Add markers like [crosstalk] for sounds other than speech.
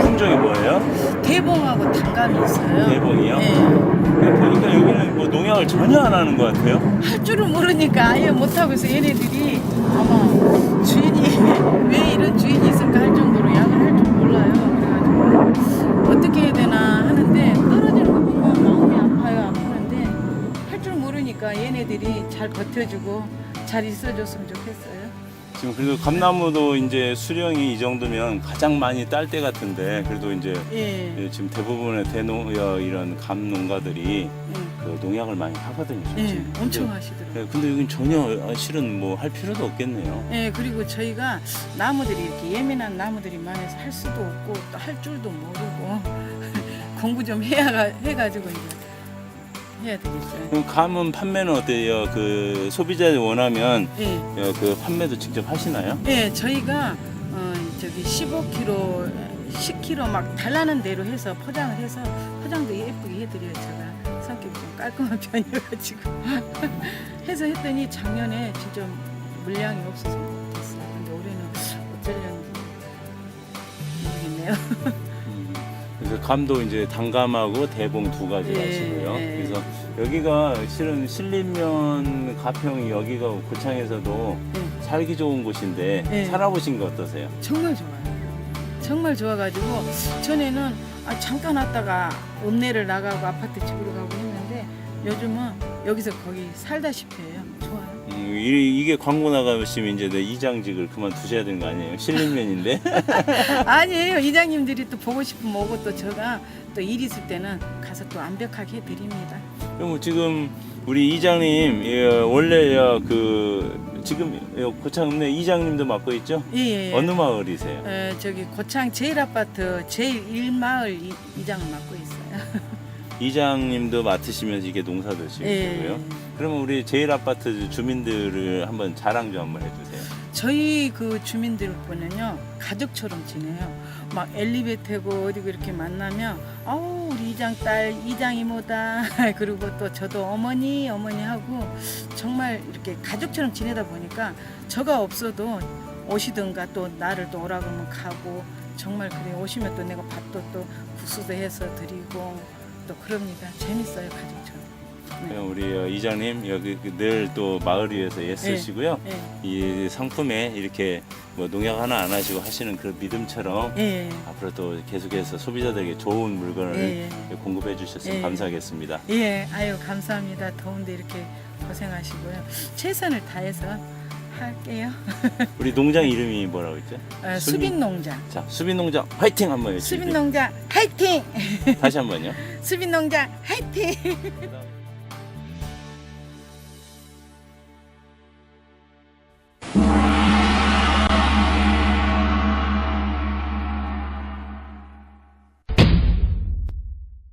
품종이 뭐예요? 대봉하고 단감이 있어요. 대봉이요? 네. 보니까 여기는 뭐 농약을 전혀 안 하는 것 같아요. 할 줄은 모르니까 아예 못하고 있어 얘네들이 아마 주인이 [laughs] 왜 이런 주인이 있을까 할 정도로 약을 할 줄 몰라요 그래가지고 어떻게 해야 되나 하는데 떨어지는 거 보면 마음이 아파요 아프는데 할 줄 모르니까 얘네들이 잘 버텨주고 잘 있어줬으면 좋겠어요 지금 그래도 감나무도 이제 수령이 이 정도면 가장 많이 딸 때 같은데 그래도 이제 예, 예, 지금 대부분의 대농 어, 이런 감 농가들이 예, 그 농약을 많이 하거든요. 예, 솔직히. 엄청 근데, 하시더라고요 예, 근데 여긴 전혀 아, 실은 뭐 할 필요도 없겠네요. 예, 그리고 저희가 나무들이 이렇게 예민한 나무들이 많아서 할 수도 없고 또 할 줄도 모르고 [laughs] 공부 좀 해야 해가지고 이제 해야 되겠어요. 그럼 감은 판매는 어때요? 그 소비자들이 원하면 예, 어, 그 판매도 직접 하시나요? 예, 저희가 어, 저기 15kg, 10kg 막 달라는 대로 해서 포장을 해서 포장도 예쁘게 해드려요. 제가 성격이 좀 깔끔한 [laughs] 편이어가지고 [laughs] 해서 했더니 작년에 진짜 물량이 없어서 못했어요. 근데 올해는 어쩌려는지 모르겠네요. [laughs] 음, 그래서 감도 이제 단감하고 대봉 두 가지 예, 하시고요. 예. 그래서 여기가 실은 신림면 가평이 여기가 고창에서도 예. 살기 좋은 곳인데 예. 살아보신 거 어떠세요? 정말 좋아요. 정말 좋아가지고 전에는 아, 잠깐 왔다가 읍내를 나가고 아파트 집으로 가고 했는데 요즘은 여기서 거기 살다시피 해요. 좋아요. 음, 이, 게 광고 나가시면 이제 내 이장직을 그만두셔야 되는 거 아니에요? 신림면인데. [laughs] 아니에요. 이장님들이 또 보고 싶으면 오고 또 제가 또 일 있을 때는 가서 또 완벽하게 해드립니다. 그럼 지금 우리 이장님 예, 원래 어, 그 지금 요 고창 읍내 이장님도 맡고 있죠? 예, 예. 어느 마을이세요? 에, 저기 고창 제일 아파트 제일 일마을 이- 이장을 맡고 있어요. [laughs] 이장님도 맡으시면서 이게 농사도 예. 지으시고요. 그러면 우리 제일 아파트 주민들을 한번 자랑 좀 한번 해주세요. 저희 그 주민들 보면요 가족처럼 지내요. 막 엘리베이터고 어디고 이렇게 만나면 아우 우리 이장 딸 이장 이모다 [laughs] 그리고 또 저도 어머니 어머니 하고 정말 이렇게 가족처럼 지내다 보니까 저가 없어도 오시든가 또 나를 또 오라 그러면 가고 정말 그래 오시면 또 내가 밥도 또 국수도 해서 드리고 또 그럽니다. 재밌어요 가족처럼. 네. 우리 어, 이장님 여기 늘 또 마을 위해서 애쓰시고요. 예, 이 상품에 이렇게 뭐 농약 하나 안 하시고 하시는 그런 믿음처럼 예, 예. 앞으로 또 계속해서 소비자들에게 좋은 물건을 예, 예. 공급해 주셨으면 예. 감사하겠습니다. 예, 아유 감사합니다. 더운데 이렇게 고생하시고요. 최선을 다해서 할게요. [laughs] 우리 농장 이름이 뭐라고 했죠? 어, 수빈- 수빈 농장. 자, 수빈 농장 화이팅 한번 해주세요. 수빈 농장 화이팅! 다시 한 번요. [laughs] 수빈 농장 화이팅! 그다음에 [laughs]